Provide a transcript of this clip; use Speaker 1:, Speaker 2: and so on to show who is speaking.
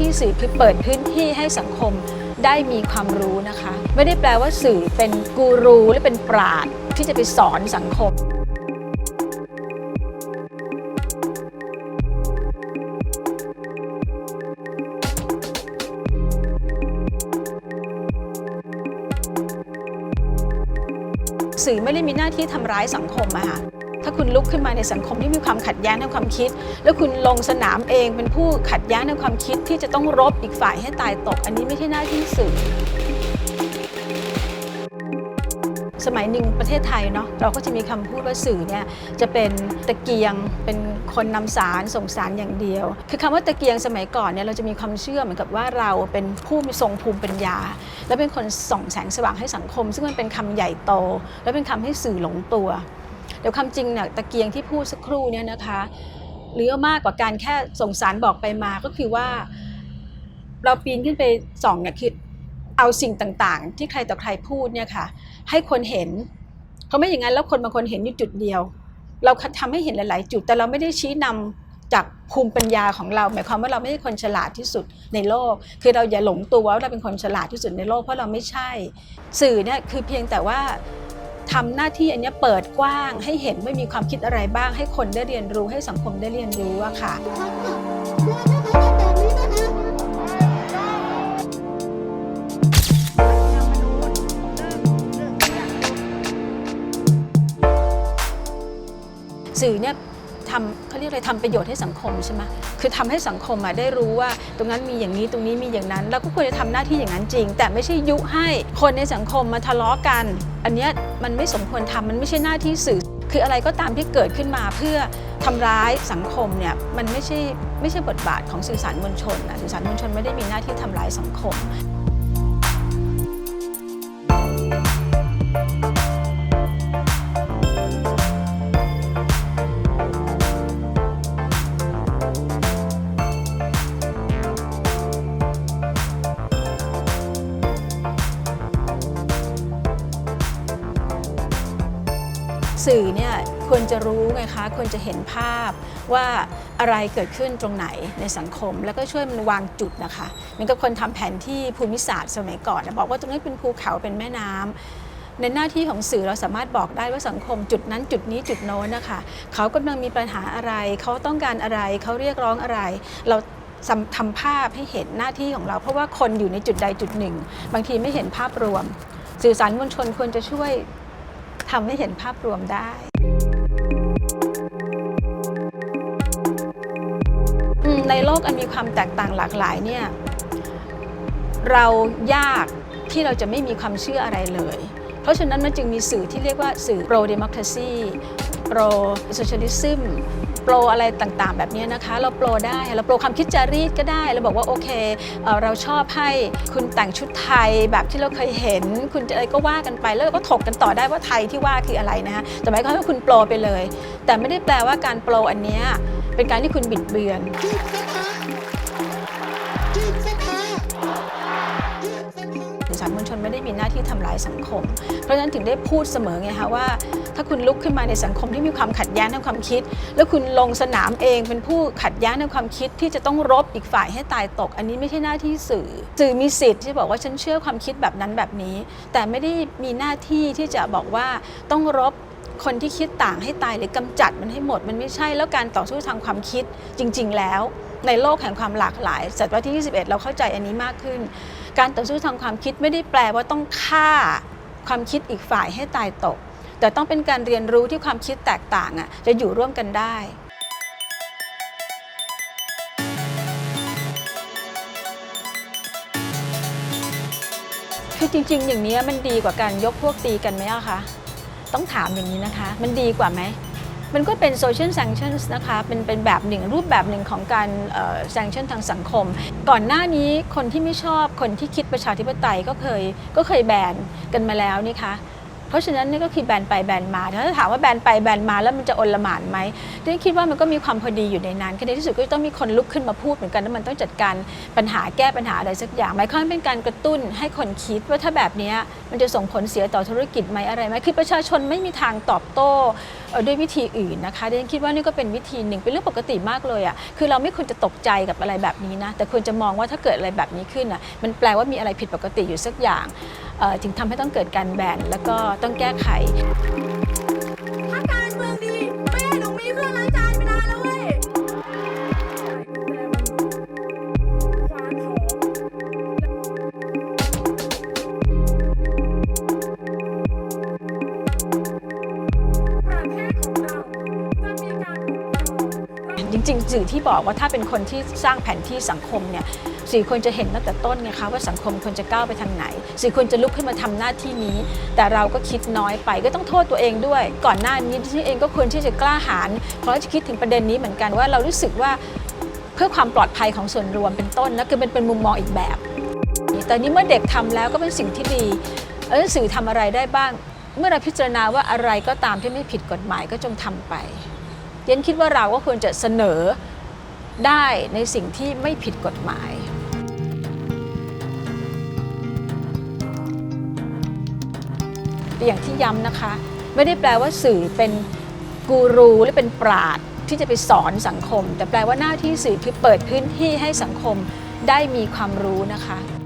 Speaker 1: ที่สื่อคือเปิดพื้นที่ให้สังคมได้มีความรู้นะคะ ไม่ได้แปลว่าสื่อเป็นกูรูหรือเป็นปราดที่จะไปสอนสังคมสื่อไม่ได้มีหน้าที่ทำร้ายสังคมอะค่ะ ถ้าคุณลุกขึ้นมาในสังคมที่มีความขัดแย้งทางความคิด แล้วคุณลงสนามเองเป็นผู้ขัดแย้งทางความคิดที่จะต้องรบอีกฝ่ายให้ตายตก อันนี้ไม่ใช่หน้าที่สื่อสมัยหนึ่งประเทศไทยเนาะเราก็จะมีคำพูดว่าสื่อเนี่ยจะเป็นตะเกียงเป็นคนนำสารส่งสารอย่างเดียว คือคำว่าตะเกียงสมัยก่อนเนี่ยเราจะมีความเชื่อเหมือนกับว่าเราเป็นผู้มีทรงภูมิปัญญา และเป็นคนส่องแสงสว่างให้สังคม ซึ่งมันเป็นคำใหญ่โต และเป็นคำให้สื่อหลงตัว เดี๋ยวควาจริงเนี่ยตะเกียงที่พูดสักครู่เนี่ยนะคะหรือมากกว่าการแค่ส่งสารบอกไปมาก็คือว่า เราปีนขึ้นไปส่องเนี่ยคือเอาสิ่งต่างๆ ที่ใครต่อใครพูดเนี่ยค่ะ ให้คนเห็นเพราะไม่อย่างนั้นแล้วคนบางคนเห็นอยู่จุดเดียว เราทำให้เห็นหลาย ๆ จุด แต่เราไม่ได้ชี้นำจากภูมิปัญญาของเรา หมายความว่าเราไม่ใช่คนฉลาดที่สุดในโลก คือเราอย่าหลงตัวว่าเราเป็นคนฉลาดที่สุดในโลกเพราะเราไม่ใช่ สื่อเนี่ยคือเพียงแต่ว่า ทำหน้าที่อันนี้เปิดกว้าง ให้เห็นว่ามีความคิดอะไรบ้าง ให้คนได้เรียนรู้ให้สังคมได้เรียนรู้อะค่ะสื่อเนี่ย ทำเขาเรียกอะไรทำประโยชน์ให้สังคมใช่ไหมคือทำให้สังคมอะได้รู้ว่า ตรงนั้นมีอย่างนี้ตรงนี้มีอย่างนั้นเราก็ควรจะทำหน้าที่อย่างนั้นจริง แต่ไม่ใช่ยุให้คนในสังคมมาทะเลาะกัน อันเนี้ยมันไม่สมควรทำมันไม่ใช่หน้าที่สื่อ คืออะไรก็ตามที่เกิดขึ้นมาเพื่อทำร้ายสังคมเนี่ยมันไม่ใช่ไม่ใช่บทบาทของสื่อสารมวลชนนะสื่อสารมวลชนไม่ได้มีหน้าที่ทำร้ายสังคม สื่อเนี่ยควรจะรู้ไงคะควรจะเห็นภาพว่าอะไรเกิดขึ้นตรงไหนในสังคม แล้วก็ช่วยมันวางจุดนะคะเหมือนกับคนทำแผนที่ภูมิศาสตร์สมัยก่อนนะบอกว่าตรงนี้เป็นภูเขาเป็นแม่น้ำในหน้าที่ของสื่อเราสามารถบอกได้ว่าสังคมจุดนั้นจุดนี้จุดโน้นนะคะเขากำลังมีปัญหาอะไร เขาต้องการอะไรเขาเรียกร้องอะไร เราทำทำภาพให้เห็นหน้าที่ของเรา เพราะว่าคนอยู่ในจุดใดจุดหนึ่ง บางทีไม่เห็นภาพรวม สื่อสารมวลชนควรจะช่วย ทำให้เห็นภาพรวมได้ในโลกอันมีความแตกต่างหลากหลายเนี่ยเรายากที่เราจะไม่มีความเชื่ออะไรเลย เพราะฉะนั้นมันจึงมีสื่อที่เรียกว่าสื่อ pro democracy pro socialism โปรอะไรต่างๆ แบบนี้นะคะ เราโปรได้ เราโปรความคิดจารีตก็ได้เราบอกว่าโอเคเอเราชอบให้คุณแต่งชุดไทยแบบที่เราเคยเห็น คุณอะไรก็ว่ากันไปแล้วเราก็ถกกันต่อได้ว่าไทยที่ว่าคืออะไรนะคะแต่หมายความว่าคุณโปรไปเลย แต่ไม่ได้แปลว่าการโปรอันนี้เป็นการที่คุณบิดเบือน สารมวลชนไม่ได้มีหน้าที่ทำลายสังคม เพราะฉะนั้นถึงได้พูดเสมอไงคะว่า ถ้าคุณลุกขึ้นมาในสังคมที่มีความขัดแย้งทางความคิด แล้วคุณลงสนามเองเป็นผู้ขัดแย้งทางความคิดที่จะต้องรบอีกฝ่ายให้ตายตก อันนี้ไม่ใช่หน้าที่สื่อ สื่อมีสิทธิ์ที่บอกว่าฉันเชื่อความคิดแบบนั้นแบบนี้ แต่ไม่ได้มีหน้าที่ที่จะบอกว่าต้องรบคนที่คิดต่างให้ตายหรือกำจัดมันให้หมดมันไม่ใช่แล้วการต่อสู้ทางความคิดจริง ๆ แล้ว ในโลกแห่งความหลากหลายศตวรรษที่ 21 เราเข้าใจอันนี้มากขึ้น การต่อสู้ทางความคิดไม่ได้แปลว่าต้องฆ่าความคิดอีกฝ่ายให้ตายตก แต่ต้องเป็นการเรียนรู้ที่ความคิดแตกต่างอะจะอยู่ร่วมกันได้คือจริง ๆ อย่างนี้มันดีกว่าการยกพวกตีกันไหมอะคะ ต้องถามอย่างนี้นะคะ มันดีกว่าไหม มันก็เป็น social sanctions นะคะเป็นเป็นแบบหนึ่งรูปแบบหนึ่งของการ sanction ทางสังคม ก่อนหน้านี้คนที่ไม่ชอบคนที่คิดประชาธิปไตยก็เคยก็เคยแบนกันมาแล้วนี่คะ เพราะฉะนั้นนี่ก็คือแบนไปแบนมาถ้าถามว่าแบนไปแบนมาแล้วมันจะอนละหมานไหมดิฉันคิดว่ามันก็มีความพอดีอยู่ในนั้นคือในที่สุดก็ต้องมีคนลุกขึ้นมาพูดเหมือนกันว่ามันต้องจัดการปัญหาแก้ปัญหาอะไรสักอย่างหมายความเป็นการกระตุ้นให้คนคิดว่าถ้าแบบนี้มันจะส่งผลเสียต่อธุรกิจไหมอะไรไหมคือประชาชนไม่มีทางตอบโต้ด้วยวิธีอื่นนะคะดิฉันคิดว่านี่ก็เป็นวิธีหนึ่งเป็นเรื่องปกติมากเลยอะคือเราไม่ควรจะตกใจกับอะไรแบบนี้นะแต่ควรจะมองว่าถ้าเกิดอะไรแบบนี้ขึ้นอะมันแปลว่ามีอะไรผิดปกติอยู่สักอย่าง จึงทำให้ต้องเกิดการแบนแล้วก็ต้องแก้ไข
Speaker 2: ถ้าการเมืองดีแม่หนูมีเครื่องล้างจานไปนานแล้วเว้ยความหอมประเทศของเราจะมีการปกครอง
Speaker 1: จริงๆสื่อที่บอกว่าถ้าเป็นคนที่สร้างแผนที่สังคมเนี่ย สื่อควรจะเห็นตั้งแต่ต้นไงคะว่าสังคมควรจะก้าวไปทางไหน สื่อควรจะลุกขึ้นมาทำหน้าที่นี้ แต่เราก็คิดน้อยไปก็ต้องโทษตัวเองด้วย ก่อนหน้านี้ที่ฉันเองก็ควรที่จะกล้าหาญเพราะจะคิดถึงประเด็นนี้เหมือนกันว่าเรารู้สึกว่าเพื่อความปลอดภัยของส่วนรวมเป็นต้นนะคือมันเป็นมุมมองอีกแบบแต่นี้เมื่อเด็กทำแล้วก็เป็นสิ่งที่ดีเออสื่อทำอะไรได้บ้าง เมื่อเราพิจารณาว่าอะไรก็ตามที่ไม่ผิดกฎหมายก็จงทำไปเย็นคิดว่าเราก็ควรจะเสนอได้ในสิ่งที่ไม่ผิดกฎหมาย อย่างที่ย้ำนะคะ ไม่ได้แปลว่าสื่อเป็นกูรูหรือเป็นปราดที่จะไปสอนสังคม แต่แปลว่าหน้าที่สื่อคือเปิดพื้นที่ให้สังคมได้มีความรู้นะคะ